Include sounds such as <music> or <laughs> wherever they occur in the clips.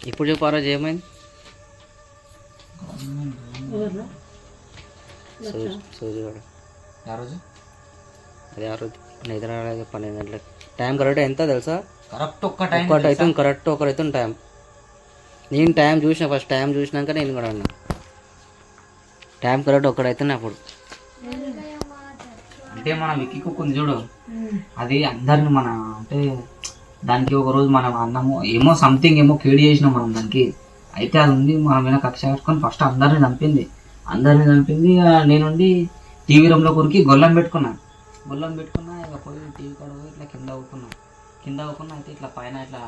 ఇప్పుడు చెప్పు ఆ రోజు ఏమైంది? ఎవరు సూర్య సూర్యవాడు ఆ రోజు? అదే ఆ రోజు. నిద్ర రాలేదు పన్నెండు గంటలకు. టైం కరెక్ట్ ఎంత తెలుసా? కరెక్ట్ ఒక్క టైం ఒకటి అవుతుంది కరెక్ట్ ఒకటి అవుతుంది టైం నేను టైం చూసిన ఫస్ట్ టైం చూసినాక నేను కూడా అన్నా. టైం కరెక్ట్ ఒకటి అప్పుడు. అంటే మన విక్కీ కుక్ ఉంది చూడు. అది అందరిని మన అంటే దానికి ఒక రోజు మనం అన్నము ఏమో సంథింగ్ ఏమో కేడి చేసినాం మనం దానికి. అయితే అది ఉంది మనం మీద కక్ష కట్టుకొని ఫస్ట్ అందరిని చంపింది. అందరిని చంపింది నేనుండి టీవీ రూమ్లో కొరికి గొల్లం పెట్టుకున్నా. గొల్లం పెట్టుకున్నా ఇక పోయి టీవీ కాడ పోయి ఇట్లా కింద ఊకున్నా. కింద ఊకున్నా అయితే ఇట్లా పైన ఇట్లా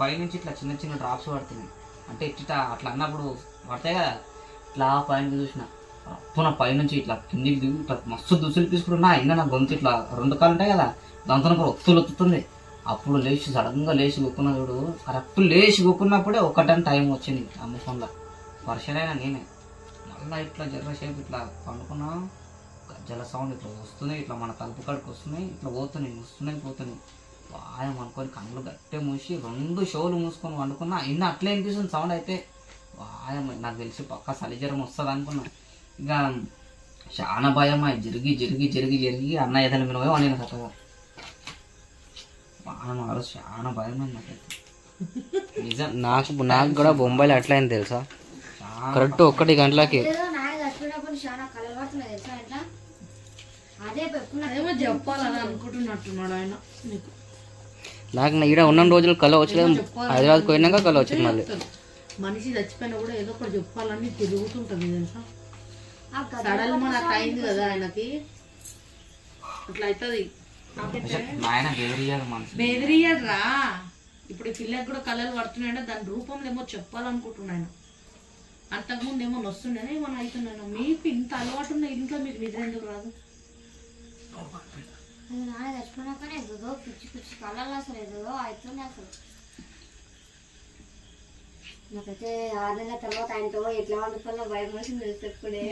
పైనుంచి ఇట్లా చిన్న చిన్న డ్రాప్స్ పడుతున్నాయి. అంటే ఇట్లా అట్లా అన్నప్పుడు పడతాయి కదా? ఇట్లా పైన చూసిన. పునః పైనుంచి ఇట్లా కిందికి దిగు ఇట్లా మస్తు దుసులు తీసుకుంటున్నా అయినా నా గొంతు ఇట్లా రెండు కాలు ఉంటాయి కదా? దాంతో కూడా ఒత్తులు ఒత్తుతుంది. అప్పుడు లేచి సడన్గా లేచి కొక్కున్నా చూడు. కరెక్ట్ లేచి కొక్కున్నప్పుడే ఒకటని టైం వచ్చింది అమ్మ ఫోన్లో. వర్షనైనా నేనే. మళ్ళీ ఇట్లా జర్రసేపు ఇట్లా పండుకున్నా. గజ్జల సౌండ్ ఇట్లా వస్తున్నాయి ఇట్లా మన తలుపు కాడికి వస్తున్నాయి ఇట్లా పోతున్నాయి వస్తున్నాయి పోతున్నాయి. వాయం అనుకొని కళ్ళు గట్టే మూసి రెండు షోలు మూసుకొని వండుకున్నా ఇన్న అట్లే అనిపిస్తుంది సౌండ్ అయితే. వాయం నాకు తెలిసి పక్క సలిజ్వరం వస్తుంది అనుకున్నా. ఇక చాలా భయం జరిగి జరిగి జరిగి జరిగి అన్న ఏదైనా మీద నేను వండిన ఆ రోజు చాలా భయం <laughs> నిజం. నాకు నాకు కూడా బొంబాయిలో అట్లా అయింది తెలుసా కరెక్ట్ ఒక్కటి గంటలకి. నాకు. ఈడ ఉన్న రోజులు కళ వచ్చలేదు హైదరాబాద్కి పోయినాక కళ వచ్చింది మళ్ళీ. మనిషి చచ్చిపోయినా కూడా ఏదో ఒకటి చెప్పాలని తిరుగుతుంటుంది తెలుసా? సడన్ మన అట్లా అయింది కదా ఆయనకి. అట్లా అవుతుంది మనసు బెదిరియడ్రా ఇప్పుడు ఈ పిల్లకి కూడా కళలు పడుతున్నాయంటే దాని రూపంలో ఏమో చెప్పాలనుకుంటున్నాను అంతకుముందు ఏమో వస్తుండేనే ఏమో అవుతున్నాను మీకు ఇంత అలవాటు ఉన్న ఇంట్లో మీకు నిద్ర ఎందుకు రాదు? అది నాన్న చచ్చిపోయినాకనే ఏదో పిచ్చి పిచ్చి కలలు అసలు ఏదో అవుతుంది అసలు. నాకైతే ఆరు నెలల తర్వాత ఆయనతో ఎట్లా వండుకోవాలో భయం వేసింది తెలిసేప్పుడే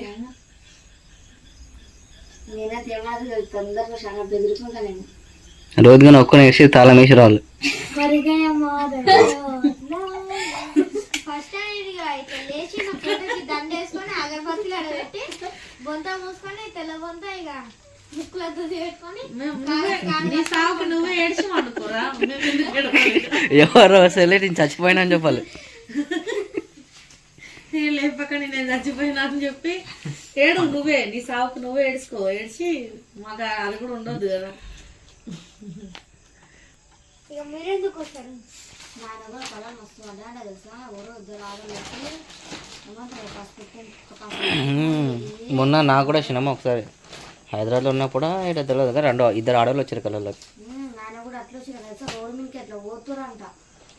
నేనైతే ఏమాత్రం తొందరగా చాలా బెదిరికుంటా నేను. రోజుగా ఒక్కని వేసి తాళం వేసి <laughs> ఫస్ట్ అయితే లేచి దండ వేసుకొని అగరబత్తిలు బొంత మూసుకొని తెల్ల బొంత ఇక ఏడవాలి? ఎవరు అసలే నేను చచ్చిపోయినా అని చెప్పాలి. లేపకండి నేను చచ్చిపోయినా అని చెప్పి ఏడు నువ్వే నీ సాగుకు నువ్వే ఏడ్చుకో. ఏడ్చి మాకు అది కూడా ఉండొద్దు కదా. ఇక మీరెందుకు వస్తారు? నాన్న కూడా పొలం వస్తూ అంటే తెలుసా? ఎవరో మొన్న నాకు కూడా సినిమా ఒకసారి హైదరాబాద్లో ఉన్నప్పుడు ఇక్కడ తెలియదు కదా రెండు ఇద్దరు ఆడవాళ్ళు వచ్చారు కళ్ళలోకి నాన్న కూడా అట్లా వచ్చి తెలుసా? రోడ్డు మీదకి అట్లా పోతురంట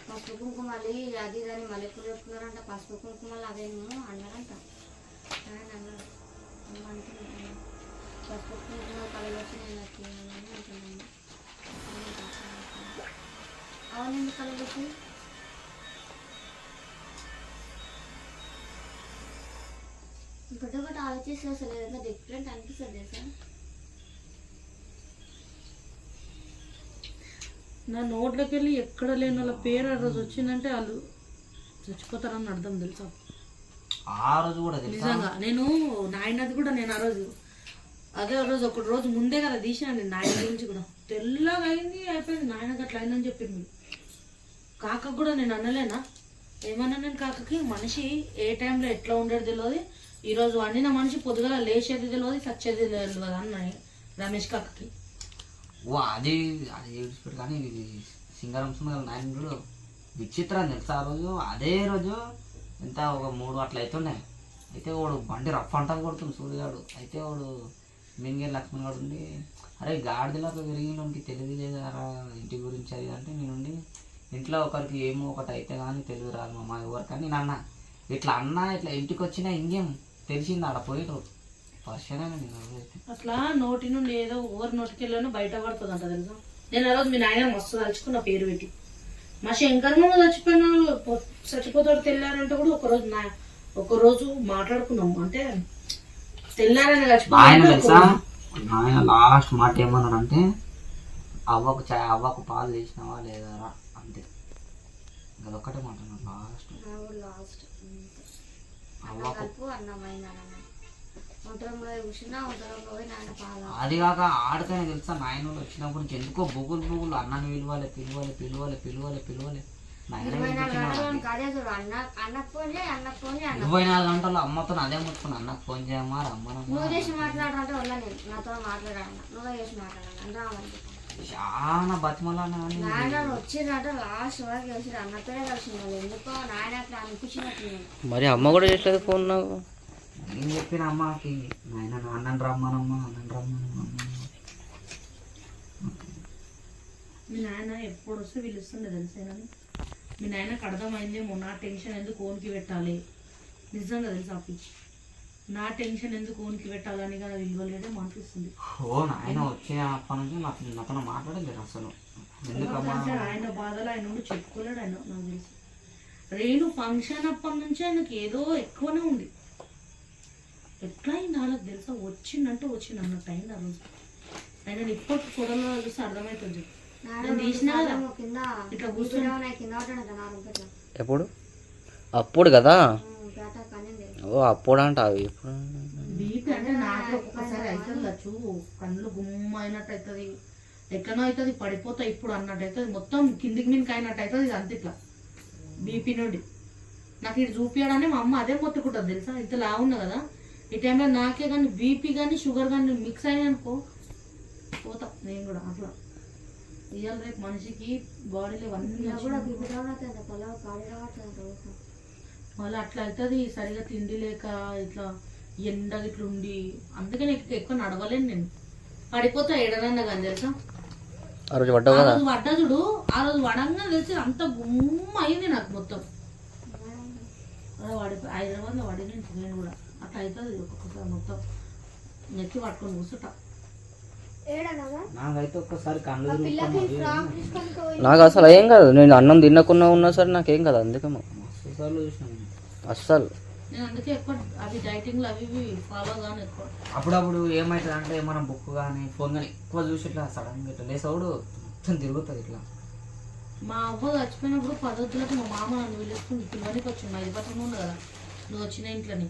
పసుపు కుంకుమలు అది దాన్ని మళ్ళీ ఎప్పుడు చెప్తున్నారంట పసుపు కుంకుమలు అదేమో అన్నారంట. ఆయన అన్నాడు ఏమంటున్నాడు? పసుపు కుంకుమ కళలు వచ్చి నేను వచ్చినాను అంటున్నాను అవును ఎందుకు కళలు వచ్చి ఇప్పుడు ఒకటి ఆలోచిస్తే అసలు ఏదైనా డిఫరెంట్ అనిపిస్తుంది సార్ నా నోట్లోకి వెళ్ళి ఎక్కడ లేని వాళ్ళ పేరు ఆ రోజు వచ్చిందంటే వాళ్ళు చచ్చిపోతారని అర్థం తెలుసా? ఆ రోజు కూడా నిజంగా. నేను నాయనది కూడా నేను ఆ రోజు. అదే ఆ రోజు ఒక రోజు ముందే కదా తీసిన నేను నాయన గురించి కూడా. తెల్లగా అయింది అయిపోయింది. నాయనకి అట్లా అయిందని చెప్పింది కాకకు కూడా నేను అనలేనా? ఏమన్నా నేను కాకకి? మనిషి ఏ టైంలో ఎట్లా ఉండేది తెలియదు ఈరోజు వండిన మనిషి పొద్దుగల లేచేది తెలియదు చచ్చేది తెలియదు అన్న రమేష్ కాకకి. ఓ అది అది ఏడుచుపెట్టు కానీ ఇది సింగారం నాయన నాయనుడు విచిత్రం తెలుసా ఆ రోజు? అదే రోజు ఎంత ఒక మూడు అట్లా అవుతుండే అయితే వాడు బండి రఫ్ అంటా కొడుతుంది సూర్యగాడు. అయితే వాడు మింగే లక్ష్మణ్ గారు ఉండి అరే గాడిదలకు విరిగినోనికి తెలివి లేదారా ఇంటి గురించి అది అంటే నేనుండి ఇంట్లో ఒకరికి ఏమో ఒకటి అయితే కానీ తెలివి రాదు మా ఎవరికని నేను అన్న. ఇట్లా అన్న ఇట్లా ఇంటికి వచ్చినా ఇంకేం తెలిసింది ఆడ పోయిన అట్లా నోటి నుండి ఏదో ఓవర్ నోటికి వెళ్ళాను బయట పడుతుంది అంట తెలుసా? నేను ఆ రోజు మీ నాయన మస్తు తలుచుకున్న పేరు పెట్టి. మా శంకర్మ చచ్చిపోయిన చచ్చిపోతాడు తెల్లారంటే కూడా ఒక రోజు నా ఒక రోజు మాట్లాడుకున్నాం. అంటే తెల్లారని చచ్చిపోయిన ఆయన లాస్ట్ మాట ఏమన్నాడంటే అవ్వకు చాయ్ అవ్వకు పాలు చేసినావా లేదా అంతే. అదొక్కటే మాట లాస్ట్. లాస్ట్. అన్నం అవ్వకు కలుపు అన్నం అన్న అది కాక ఆడితేనే తెలుసా నాయన నుంచి ఎందుకో బొగులు బొగులు అన్నని పిలవాలి పిలవాలి పిలవాలి పిలవాలి పిలవాలి. ఇరవై నాలుగు గంటలు అన్న అన్న అమ్మతో అదే ముట్టుకుని అన్నకు ఫోన్ చేయమ్మా రమ్మనమ్మా నువ్వు చేసి మాట్లాడాలంటే వల్ల నేను నాతో మాట్లాడాను నువ్వే చేసి రావాలి చాలా బతిమలానే వచ్చిందంటే లాస్ట్ వరకు అన్నతోనే వాళ్ళు. ఎందుకో నాయన అట్లా అనిపించినట్టు మరి అమ్మ కూడా చేసలేదు ఫోన్ నాకు. నేను చెప్పిన అమ్మకి నాయన నాన్నని రమ్మనమ్మా అన్నని రమ్మనమ్మా. మీ నాయన ఎప్పుడు వస్తే పిలుస్తుండే తెలిసేనని మీ నాయనకు అర్థమైందేమో నా టెన్షన్ ఎందుకు ఓన్కి పెట్టాలి? నిజంగా తెలుసా అప్పి నా టెన్షన్ ఎందుకు ఓన్కి పెట్టాలని కదా విలువలేడే అనిపిస్తుంది ఓ నాయన వచ్చినప్పటి నుంచి నాకు నాతో మాట్లాడలేదు అసలు. ఎందుకమ్మా? ఆయన బాధలు ఆయన ఉండి చెప్పుకోలేడు ఆయన నాకు తెలుసు. రేణు ఫంక్షన్ అప్పటి నుంచి ఆయనకి ఏదో ఎక్కువనే ఉంది. ఎట్లా అయింది వాళ్ళకి తెలుసా వచ్చిందంటే వచ్చింది అన్నట్టు అయింది ఆ రోజు. ఆయన ఇప్పటి ఫోటోలో చూసి అర్థమవుతుంది చెప్పు. నేను తీసినా కదా. ఇట్లా కూర్చొని ఎప్పుడు? అప్పుడు కదా? ఓ అప్పుడు అంట అవి. ఇప్పుడు బీపీ అంటే నాకు ఒక్కొక్కసారి అవుతుంది చూ కళ్ళు గుమ్మ అయినట్టు అవుతుంది. ఎట్లనో అవుతుంది పడిపోతా ఇప్పుడు అన్నట్టు అవుతుంది. మొత్తం కిందికి మీదకి అయినట్టు అవుతుంది ఇది అంత ఇట్లా. బీపీ నుండి. నాకు ఇటు చూపించడానే మా అమ్మ అదే మొత్తుకుంటుంది తెలుసా? ఇంత లా ఉన్నా కదా. ఈ టైంలో నాకే కానీ బీపీ కానీ షుగర్ కానీ మిక్స్ అయినా అనుకో పోతా. నేను కూడా అట్లా. ఇవాళ రేపు మనిషికి బాడీలో ఇవన్నీ మళ్ళీ అట్లా అవుతుంది సరిగా తిండి లేక ఇట్లా ఎండ ఇట్లా ఉండి. అందుకని ఎక్కు- ఎక్కువ నడవలేను నేను. పడిపోతా ఎడనన్నా కానీ తెలుసా? ఆ రోజు పడ్డా చూడు ఆ రోజు వడంగా తెలిసి అంత గుమ్మ అయింది నాకు మొత్తం. అలా పడిపోయి హైదరాబాద్లో పడిన నేను కూడా. అట్లా అవుతుంది ఒక్కొక్కసారి మొత్తం నెత్తి పట్టుకొని కూర్చుంటా నాకు అసలు ఏం కాదు. నేను అన్నం తినకుండా ఉన్నా సరే నాకేం కాదు అందుకే మా- మస్తు సార్లు చూసినాను అస్సలు. నేను అందుకే ఎక్కువ అవి డైటింగ్లు అవి ఇవి ఫాలో గాను ఎక్కువ. అప్పుడప్పుడు ఏమవుతుంది అంటే మనం బుక్ కానీ ఫోన్ కానీ ఎక్కువ చూసి ఇట్లా సడన్గా ఇట్లా లేసవుడు మొత్తం తిరుగుతుంది ఇట్లా. మా అవ్వ చచ్చిపోయినప్పుడు పద్ధతులకు మా మామ నన్ను పిలుస్తుంది. పిల్లనికి వచ్చింది మా ఇది పక్కన ఉంది కదా. నువ్వు వచ్చిన ఇంట్లోని.